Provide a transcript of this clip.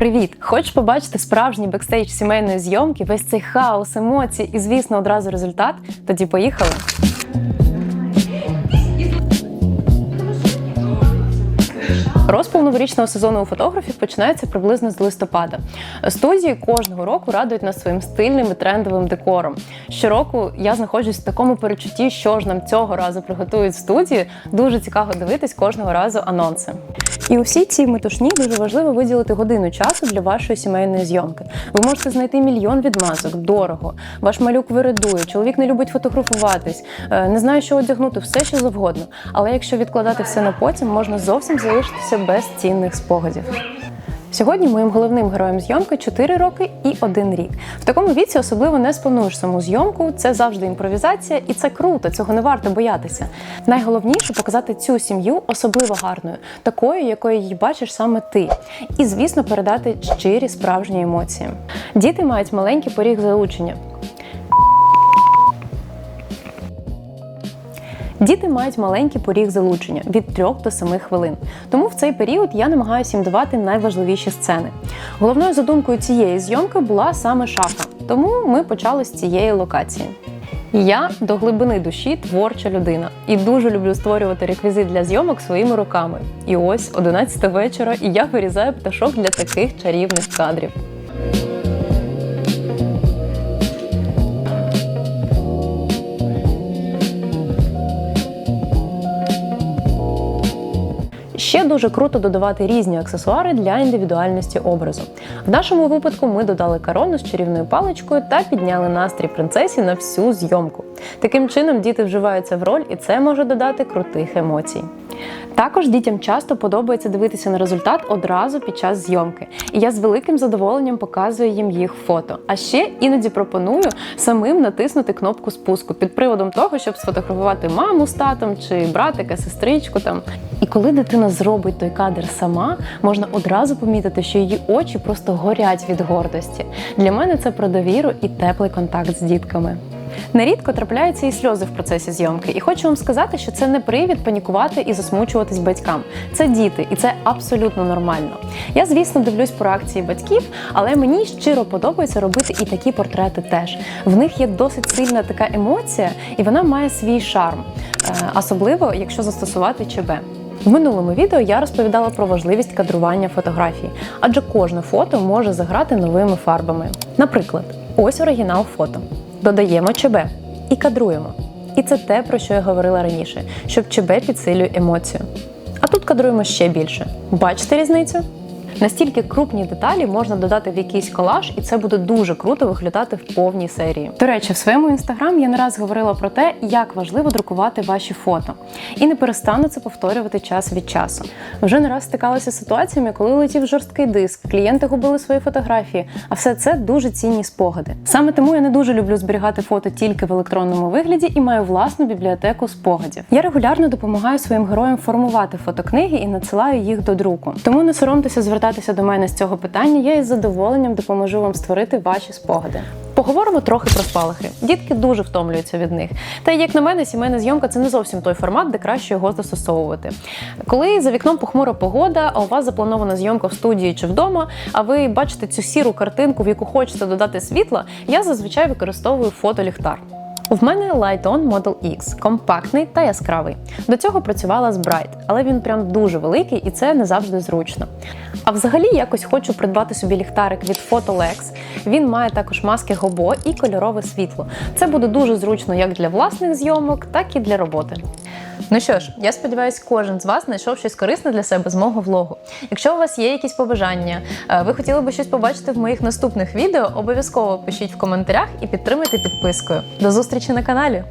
Привіт! Хочеш побачити справжній бекстейдж сімейної зйомки, весь цей хаос, емоції і, звісно, одразу результат? Тоді поїхали. Розпал новорічного сезону у фотографів починається приблизно з листопада. Студії кожного року радують нас своїм стильним і трендовим декором. Щороку я знаходжусь в такому перечутті, що ж нам цього разу приготують в студії. Дуже цікаво дивитись кожного разу анонси. І у всій цій метушні дуже важливо виділити годину часу для вашої сімейної зйомки. Ви можете знайти мільйон відмазок, дорого. Ваш малюк виридує, чоловік не любить фотографуватись, е, не знає, що одягнути, все що завгодно. Але якщо відкладати все на потім, можна зовсім залишитися без цінних спогадів. Сьогодні моїм головним героєм зйомки 4 роки і 1 рік. В такому віці особливо не сплануєш саму зйомку, це завжди імпровізація, і це круто, цього не варто боятися. Найголовніше показати цю сім'ю особливо гарною, такою, якою її бачиш саме ти. І, звісно, передати щирі справжні емоції. Діти мають маленький поріг залучення. Діти мають маленький поріг залучення від 3 до 7 хвилин. Тому в цей період я намагаюся їм давати найважливіші сцени. Головною задумкою цієї зйомки була саме шафа, тому ми почали з цієї локації. Я до глибини душі творча людина і дуже люблю створювати реквізит для зйомок своїми руками. І ось 11 вечора, і я вирізаю пташок для таких чарівних кадрів. Ще дуже круто додавати різні аксесуари для індивідуальності образу. В нашому випадку ми додали корону з чарівною паличкою та підняли настрій принцесі на всю зйомку. Таким чином діти вживаються в роль, і це може додати крутих емоцій. Також дітям часто подобається дивитися на результат одразу під час зйомки, і я з великим задоволенням показую їм їх фото. А ще іноді пропоную самим натиснути кнопку спуску під приводом того, щоб сфотографувати маму з татом чи братика, сестричку там. І коли дитина зробить той кадр сама, можна одразу помітити, що її очі просто горять від гордості. Для мене це про довіру і теплий контакт з дітками. Нерідко трапляються і сльози в процесі зйомки, і хочу вам сказати, що це не привід панікувати і засмучуватись батькам. Це діти, і це абсолютно нормально. Я, звісно, дивлюсь по реакції батьків, але мені щиро подобається робити і такі портрети теж. В них є досить сильна така емоція, і вона має свій шарм, Е, особливо якщо застосувати ЧБ. В минулому відео я розповідала про важливість кадрування фотографії, адже кожне фото може заграти новими фарбами. Наприклад, ось оригінал фото. Додаємо ЧБ і кадруємо. І це те, про що я говорила раніше, щоб ЧБ підсилює емоцію. А тут кадруємо ще більше. Бачите різницю? Настільки крупні деталі можна додати в якийсь колаж, і це буде дуже круто виглядати в повній серії. До речі, в своєму інстаграм я не раз говорила про те, як важливо друкувати ваші фото, і не перестану це повторювати час від часу. Вже не раз стикалася з ситуаціями, коли летів жорсткий диск, клієнти губили свої фотографії, а все це дуже цінні спогади. Саме тому я не дуже люблю зберігати фото тільки в електронному вигляді і маю власну бібліотеку спогадів. Я регулярно допомагаю своїм героям формувати фотокниги і надсилаю їх до друку. Тому не соромтеся звертатися до мене з цього питання. Я із задоволенням допоможу вам створити ваші спогади. Поговоримо трохи про спалахи. Дітки дуже втомлюються від них. Та як на мене, сімейна зйомка це не зовсім той формат, де краще його застосовувати. Коли за вікном похмура погода, а у вас запланована зйомка в студії чи вдома, а ви бачите цю сіру картинку, в яку хочете додати світла, я зазвичай використовую фотоліхтар. В мене Lighton Model X, компактний та яскравий. До цього працювала з Bright, але він прям дуже великий і це не завжди зручно. А взагалі якось хочу придбати собі ліхтарик від Photolex. Він має також маски гобо і кольорове світло. Це буде дуже зручно як для власних зйомок, так і для роботи. Ну що ж, я сподіваюся, кожен з вас знайшов щось корисне для себе з мого влогу. Якщо у вас є якісь побажання, е, ви хотіли би щось побачити в моїх наступних відео, обов'язково пишіть в коментарях і підтримайте підпискою. До зустрічі на каналі!